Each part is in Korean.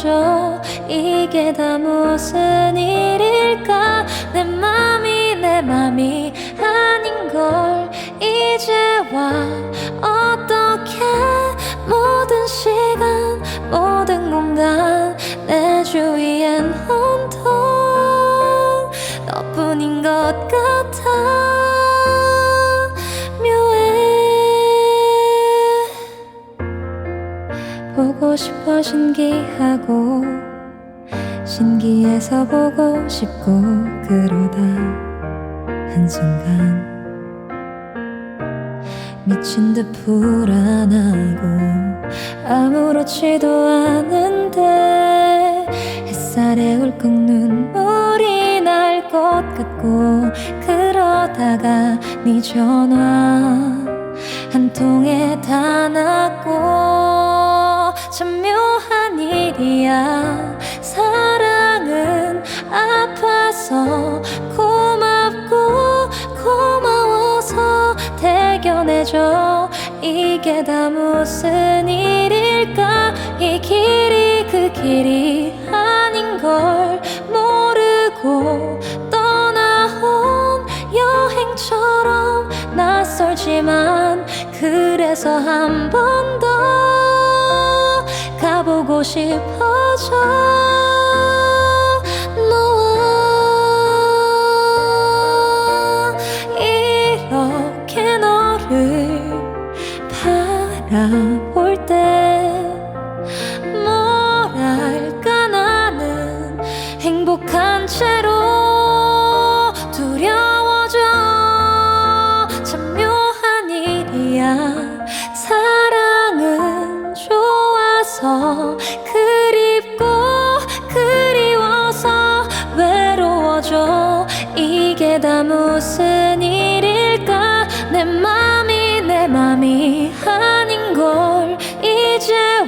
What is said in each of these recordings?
외로워져 이게 다 무슨 일일까? 내 맘이 내 맘이 아닌 걸. 이제와 어떻게 모든 시간 모든 공간 내 주위엔 온통 너뿐인 것 같아 보고 싶어 신기하고 신기해서 보고 싶고 그러다 한순간 미친 듯 불안하고 아무렇지도 않은데 햇살에 울컥 눈물이 날 것 같고 그러다가 네 전화 한 통에 다 났고 참 묘한 일이야. 사랑은 아파서 고맙고 고마워서 대견해줘. 이게 다 무슨 일일까? 이 길이 그 길이 아닌 걸 모르고 떠나온 여행처럼 낯설지만 그래서 한 번 더 가보고 싶어져. 너와 이렇게 너를 바라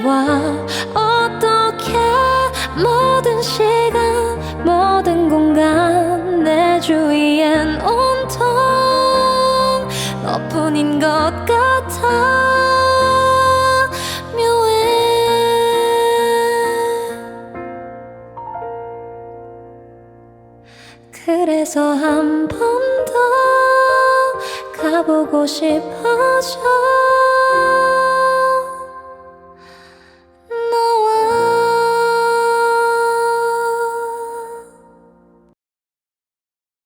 이제와. 어떻게 모든 시간 모든 공간 내 주위엔 온통 너뿐인 것 같아. 묘해. 그래서 한 번 더 가보고 싶어져